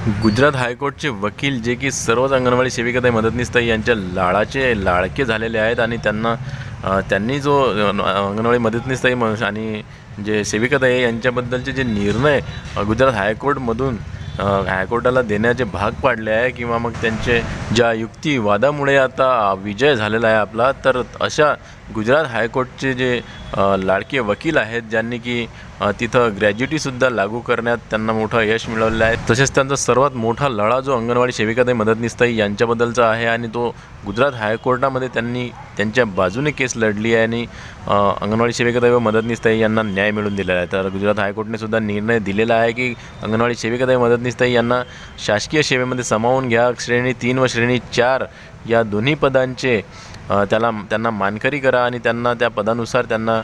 गुजरात हायकोर्टचे वकील जे की सर्वच अंगणवाडी सेविकाताई मदतनीसताई यांच्या लाळाचे लाळके झालेले आहेत आणि त्यांना त्यांनी जो अंगणवाडी मदतनीसताई म आणि जे सेविकाताई आहे यांच्याबद्दलचे जे निर्णय गुजरात हायकोर्टमधून हायकोर्टाला देण्याचे भाग पाडले आहे किंवा मग त्यांचे ज्या युक्तिवादामुळे आता विजय झालेला आहे आपला तर अशा गुजरात हायकोर्टचे जे लाडके वकील आहेत ज्यांनी की तिथं ग्रॅज्युटीसुद्धा लागू करण्यात त्यांना मोठं यश मिळवलेलं आहे. तसेच त्यांचा सर्वात मोठा लढा जो अंगणवाडी सेविकाताई मदतनीसताई यांच्याबद्दलचा आहे आणि तो गुजरात हायकोर्टामध्ये त्यांनी त्यांच्या बाजूने केस लढली आहे आणि अंगणवाडी सेविकाताई व मदतनीसताई यांना न्याय मिळवून दिलेला आहे. तर गुजरात हायकोर्टने सुद्धा निर्णय दिलेला आहे की अंगणवाडी सेविकाताई मदतनीसताई यांना शासकीय सेवेमध्ये सामावून घ्या. श्रेणी तीन व श्रेणी चार या दोन्ही पदांचे त्याला त्यांना मानकरी करा आणि त्यांना त्या पदानुसार त्यांना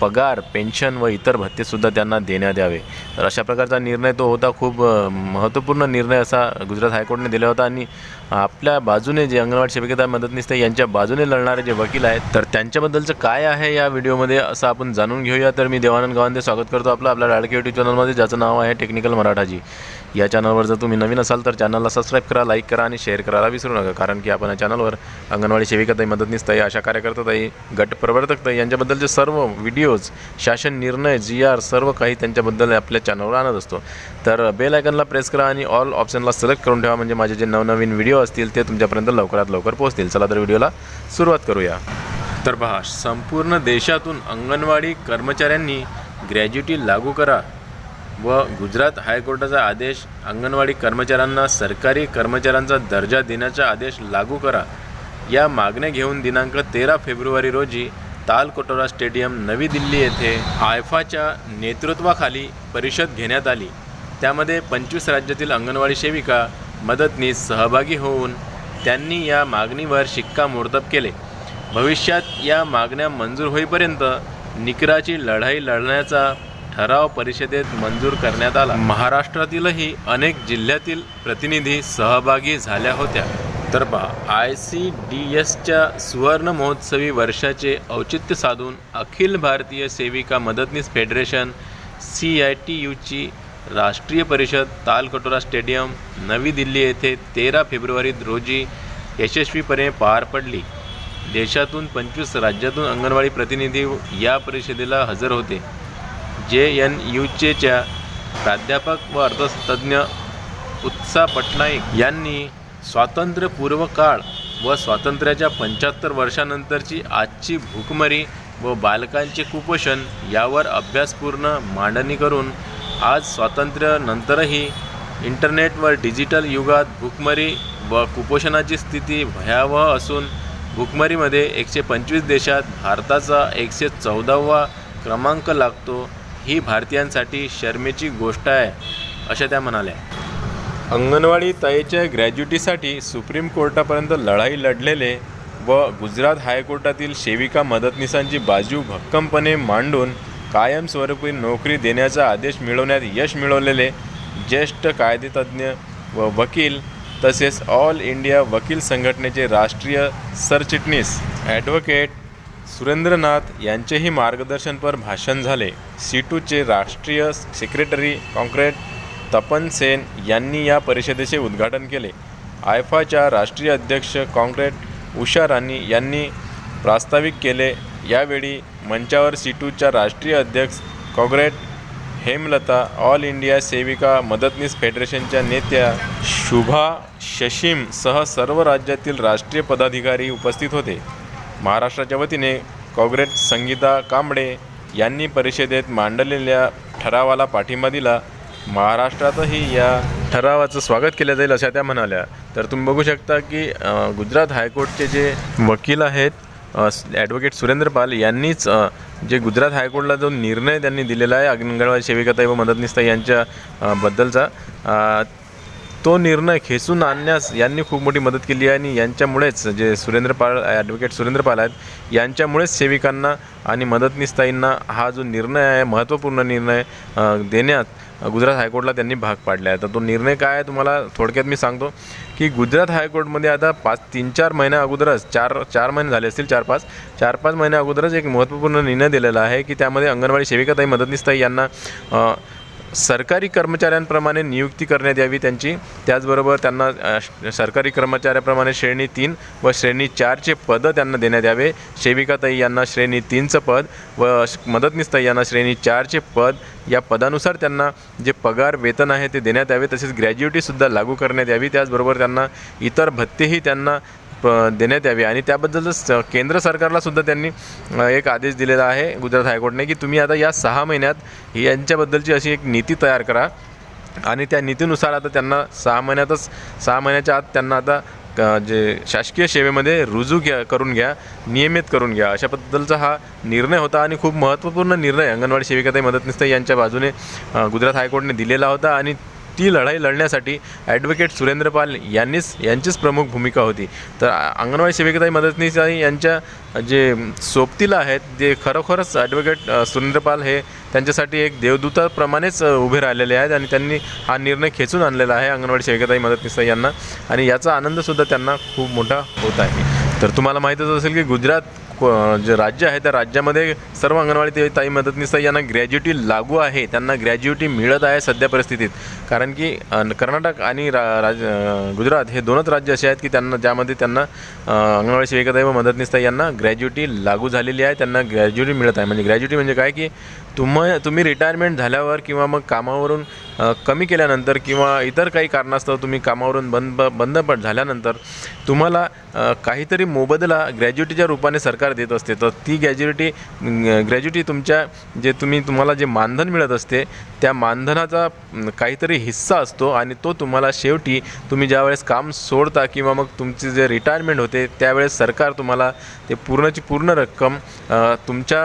पगार पेन्शन व इतर भत्तेसुद्धा त्यांना देण्यात यावे. तर अशा प्रकारचा निर्णय तो होता. खूप महत्त्वपूर्ण निर्णय असा गुजरात हायकोर्टने दिला होता आणि आपल्या बाजूने जे अंगणवाडी सेविकेता मदतनीस यांच्या बाजूने लढणारे जे वकील आहेत तर त्यांच्याबद्दलचं काय आहे या व्हिडिओमध्ये असं आपण जाणून घेऊया. तर मी देवानंद गावांदे स्वागत करतो आपलं आपल्या लाडके युट्यूब चॅनलमध्ये ज्याचं नाव आहे टेक्निकल मराठाजी. या चॅनलवर जर तुम्ही नवीन असाल तर चॅनलला सबस्क्राईब करा लाईक करा आणि शेअर करायला विसरू नका. कारण की आपण या चॅनलवर अंगणवाडी सेविकाताई मदतनीसताई आशा कार्यकर्ता गट प्रवर्तकताई यांच्याबद्दलचे सर्व व्हिडिओज शासन निर्णय जी आर सर्व काही त्यांच्याबद्दल आपल्या चॅनलवर आणत असतो. तर बेल आयकनला प्रेस करा आणि ऑल ऑप्शनला सिलेक्ट करून ठेवा. म्हणजे माझे जे नवनवीन व्हिडिओ असतील ते तुमच्यापर्यंत लवकरात लवकर पोहोचतील. चला तर व्हिडिओला सुरुवात करूया. तर पहा संपूर्ण देशातून अंगणवाडी कर्मचाऱ्यांनी ग्रॅज्युटी लागू करा. व गुजरात हायकोर्टाचा आदेश अंगणवाडी कर्मचाऱ्यांना सरकारी कर्मचाऱ्यांचा दर्जा देण्याचा आदेश लागू करा. या मागण्या घेऊन दिनांक तेरा फेब्रुवारी रोजी तालकोटोरा स्टेडियम नवी दिल्ली येथे आयफाच्या नेतृत्वाखाली परिषद घेण्यात आली. त्यामध्ये पंचवीस राज्यातील अंगणवाडी सेविका मदतनीस सहभागी होऊन त्यांनी या मागणीवर शिक्कामोर्तब केले. भविष्यात या मागण्या मंजूर होईपर्यंत निकराची लढाई लढण्याचा ठराव परिषदेत मंजूर करण्यात आला. महाराष्ट्रातीलही अनेक जिल्ह्यातील प्रतिनिधी सहभागी झाल्या होत्या. तर पहा आय सी डी एसच्या सुवर्ण महोत्सवी वर्षाचे औचित्य साधून अखिल भारतीय सेविका मदतनीस फेडरेशन सी आय टी यूची राष्ट्रीय परिषद तालकटोरा स्टेडियम नवी दिल्ली येथे तेरा फेब्रुवारी रोजी यशस्वीपणे पार पडली. देशातून पंचवीस राज्यातून अंगणवाडी प्रतिनिधी या परिषदेला हजर होते. जे एन यूचेच्या प्राध्यापक व अर्थतज्ज्ञ उत्सा पटनाईक यांनी स्वातंत्र्यपूर्व काळ व स्वातंत्र्याच्या पंच्याहत्तर वर्षानंतरची आजची भूकमरी व बालकांचे कुपोषण यावर अभ्यासपूर्ण मांडणी करून आज स्वातंत्र्यानंतरही इंटरनेट व डिजिटल युगात भूकमरी व कुपोषणाची स्थिती भयावह असून भूकमरीमध्ये एकशे पंचवीस देशात भारताचा एकशे चौदावा क्रमांक लागतो. ही भारतीयांसाठी शर्मेची गोष्ट आहे अशा त्या म्हणाल्या. अंगणवाडी ताईच्या ग्रॅज्युटीसाठी सुप्रीम कोर्टापर्यंत लढाई लढलेले व गुजरात हायकोर्टातील सेविका मदतनीसांची बाजू भक्कमपणे मांडून कायमस्वरूपी नोकरी देण्याचा आदेश मिळवण्यात यश मिळवलेले ज्येष्ठ कायदेतज्ञ व वकील तसेच ऑल इंडिया वकील संघटनेचे राष्ट्रीय सरचिटणीस ॲडव्होकेट सुरेंद्रनाथ यांचेही मार्गदर्शनपर भाषण झाले. सीटूचे राष्ट्रीय सेक्रेटरी कॉन्क्रेट तपन सेन यांनी या परिषदेचे उद्घाटन केले. आयफाच्या राष्ट्रीय अध्यक्ष कॉन्क्रेट उषा राणी यांनी प्रास्ताविक केले. यावेळी मंचावर सीटूच्या राष्ट्रीय अध्यक्ष कॉग्रेट हेमलता ऑल इंडिया सेविका मदतनीस फेडरेशनच्या नेत्या शुभा शशीम सह सर्व राज्यातील राष्ट्रीय पदाधिकारी उपस्थित होते. महाराष्ट्राच्या वतीने काँग्रेस संगीता कांबळे यांनी परिषदेत मांडलेल्या ठरावाला पाठिंबा दिला. महाराष्ट्रातही या ठरावाचं स्वागत केलं जाईल अशा त्या म्हणाल्या. तर तुम्ही बघू शकता की गुजरात हायकोर्टचे जे वकील आहेत ॲडव्होकेट सुरेंद्र पाल यांनीच जे गुजरात हायकोर्टला जो निर्णय त्यांनी दिलेला आहे अंगणवाडी सेविकाताई व मदतनीसताई यांच्या बद्दलचा तो निर्णय खेचून आणण्यास यांनी खूप मोठी मदत केली आहे आणि यांच्यामुळेच जे सुरेंद्र पाल ॲडव्होकेट सुरेंद्र पाल आहेत यांच्यामुळेच सेविकांना आणि मदतनीसताईंना हा जो निर्णय आहे महत्त्वपूर्ण निर्णय देण्यात गुजरात हायकोर्टला त्यांनी भाग पाडला आहे. तर तो निर्णय काय आहे तुम्हाला थोडक्यात मी सांगतो की गुजरात हायकोर्टमध्ये आता पाच तीन चार महिन्या अगोदरच चार चार महिने झाले असतील चार पाच चार पाच महिन्या अगोदरच एक महत्त्वपूर्ण निर्णय दिलेला आहे की त्यामध्ये अंगणवाडी सेविकाताई मदतनीसताई यांना सरकारी कर्मचाऱ्यांप्रमाणे नियुक्ती करण्यात यावी त्यांची. त्याचबरोबर त्यांना सरकारी कर्मचाऱ्याप्रमाणे श्रेणी तीन व श्रेणी चारचे पदं त्यांना देण्यात यावे. सेविकाताई यांना श्रेणी तीनचं पद व मदतनीसताई यांना श्रेणी चारचे पद. या पदानुसार त्यांना जे पगार वेतन आहे ते देण्यात यावे. तसेच ग्रॅज्युएटीसुद्धा लागू करण्यात यावी. त्याचबरोबर त्यांना इतर भत्तेही त्यांना देण्यात यावी. आणि त्याबद्दलच केंद्र सरकारला सुद्धा त्यांनी एक आदेश दिलेला आहे गुजरात हायकोर्टने की तुम्ही आता या सहा महिन्यात यांच्याबद्दलची अशी एक नीती तयार करा. आणि त्या नीतीनुसार आता त्यांना सहा महिन्यातच सहा महिन्याच्या आत त्यांना आता क- जे शासकीय सेवेमध्ये रुजू घ्या करून घ्या नियमित करून घ्या. अशा पद्धतीचा हा निर्णय होता आणि खूप महत्त्वपूर्ण निर्णय अंगणवाडी सेविकाताई मदतनीस यांच्या बाजूने गुजरात हायकोर्टने दिलेला होता. आणि ती लढाई लढण्यासाठी ॲडव्होकेट सुरेंद्र पाल यांनीच यांचीच प्रमुख भूमिका होती. तर अंगणवाडी सेविकाताई मदतनीस यांच्या जे सोबतीला आहेत जे खरोखरच ॲडव्होकेट सुरेंद्र पाल हे त्यांच्यासाठी एक देवदूताप्रमाणेच उभे राहिलेले आहेत आणि त्यांनी हा निर्णय खेचून आणलेला आहे अंगणवाडी सेविकाताई मदतनीस यांना. आणि याचा आनंदसुद्धा त्यांना खूप मोठा होत आहे. तर तुम्हाला माहीतच असेल की गुजरात जे राज्य आहे त्या राज्यामध्ये सर्व अंगणवाडी ते ताई मदतनीस यांना ग्रॅज्युटी लागू आहे. त्यांना ग्रॅज्युटी मिळत आहे सध्या परिस्थितीत. कारण की कर्नाटक आणि रा राज गुजरात हे दोनच राज्य असे आहेत की त्यांना ज्यामध्ये त्यांना अंगणवाडी सेविकाताई व मदतनीस यांना ग्रॅज्युटी लागू झालेली आहे. त्यांना ग्रॅज्युटी मिळत आहे. म्हणजे ग्रॅज्युटी म्हणजे काय की तुम तुम्ही रिटायरमेंट झाल्यावर किंवा मग कामावरून कमी केल्यानंतर किंवा इतर काही कारणास्तव तुम्ही कामावरून बंद बंद पण झाल्यानंतर तुम्हाला काहीतरी मोबदला ग्रॅज्युटीच्या रूपाने सरकार देत असते. तर ती ग्रॅज्युटी ग्रॅज्युटी तुमच्या जे तुम्ही तुम्हाला जे मानधन मिळत असते त्या मानधनाचा काहीतरी हिस्सा असतो आणि तो तुम्हाला शेवटी तुम्ही ज्यावेळेस काम सोडता किंवा मग तुमची जे रिटायरमेंट होते त्यावेळेस सरकार तुम्हाला ते पूर्णची पूर्ण रक्कम तुमच्या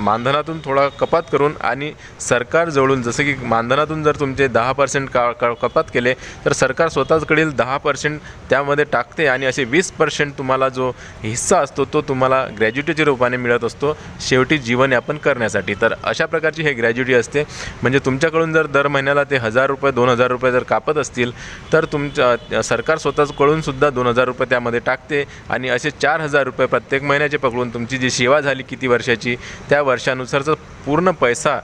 मानधनातून थोडा कपात करून आणि सरकारजवळून जसं की मानधनातून जर तुमचे दहा पर्सेंट का का कपात केले तर सरकार स्वतःचकडील दहा पर्सेंट त्यामध्ये टाकते आणि असे वीस पर्सेंट तुम्हाला जो हिस्सा असतो तो तुम्हाला ग्रॅज्युटीच्या रूपाने मिळत असतो शेवटी जीवनयापन करण्यासाठी. तर अशा प्रकारची हे ग्रॅज्युटी असते. म्हणजे तुमच्याकडून जर दर महिन्याला ते हजार रुपये दोन हजार रुपये जर कापत असतील तर तुमच्या सरकार स्वतःकडून सुद्धा दोन हजार रुपये त्यामध्ये टाकते आणि असे चार हजार रुपये प्रत्येक महिन्याचे पकडून तुमची जी सेवा झाली किती वर्षाची त्या वर्षानुसारचा पूर्ण पैसा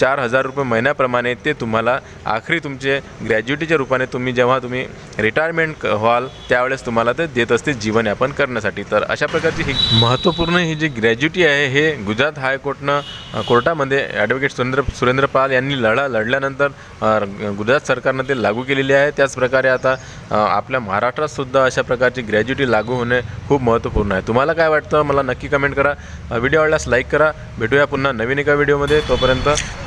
चार हजार रुपये महिन्याप्रमाणे ते तुम्हाला आखरी तुमचे ग्रॅज्युटीच्या रूपाने तुम्ही जेव्हा तुम्ही रिटायरमेंट क- व्हाल त्यावेळेस तुम्हाला ते देत असते जीवनयापन करण्यासाठी. तर अशा प्रकारची ही महत्त्वपूर्ण ही जी ग्रॅज्युटी आहे हे गुजरात हायकोर्टनं कोर्टामध्ये ॲडव्होकेट सुरेंद्र सुरेंद्र पाल यांनी लढा लढल्यानंतर गुजरात सरकारनं ते लागू केलेली आहे. त्याचप्रकारे आता आपल्या महाराष्ट्रातसुद्धा अशा प्रकारची ग्रॅज्युटी लागू होणे खूप महत्त्वपूर्ण आहे. तुम्हाला काय वाटतं? मला नक्की कमेंट करा. व्हिडिओ आवडल्यास लाईक करा. भेटूया पुन्हा नवीन एका व्हिडिओमध्ये तोपर्यंत